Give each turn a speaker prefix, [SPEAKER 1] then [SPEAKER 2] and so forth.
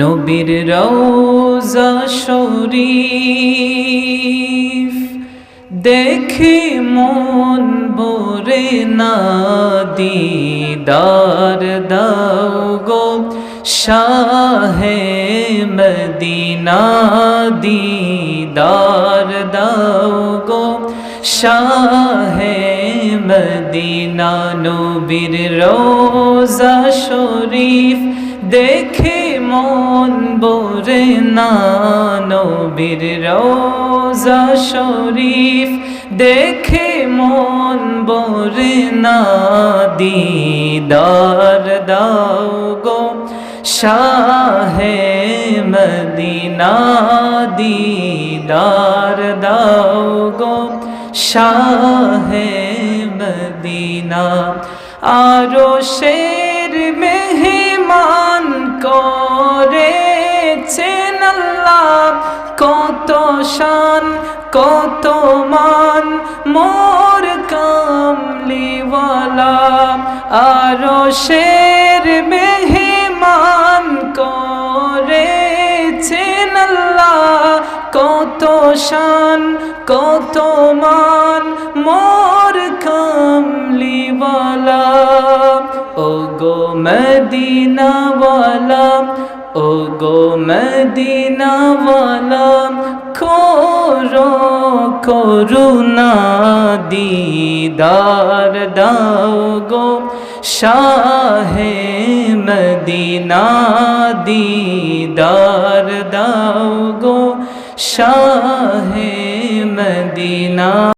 [SPEAKER 1] নবীর রওজা শরীফ। দেখে মন বরে না, দিদার দাও গো। শাহে মদিনা, দিদার দাও গো। শাহে মদিনা নবীর রোজা শরীফ দেখে মন বরে না। নবীর রোজা শরীফ দেখে মন বরে না। দিদার দাও গো শাহে মদিনা, দিদার দাও গো শাহে মদিনা আরও শের মেহমান করেছেন আল্লাহ। কত শান, কত মান, মোর কামলিওয়ালা। আরও শের মেহমান করেছেন আল্লাহ। কত শান, কত মান মদিনাওয়ালা ও গো মদিনাওয়ালা করো করুণা দিদার দাও গো শাহে মদিনা দিদার দাও গো শাহে মদিনা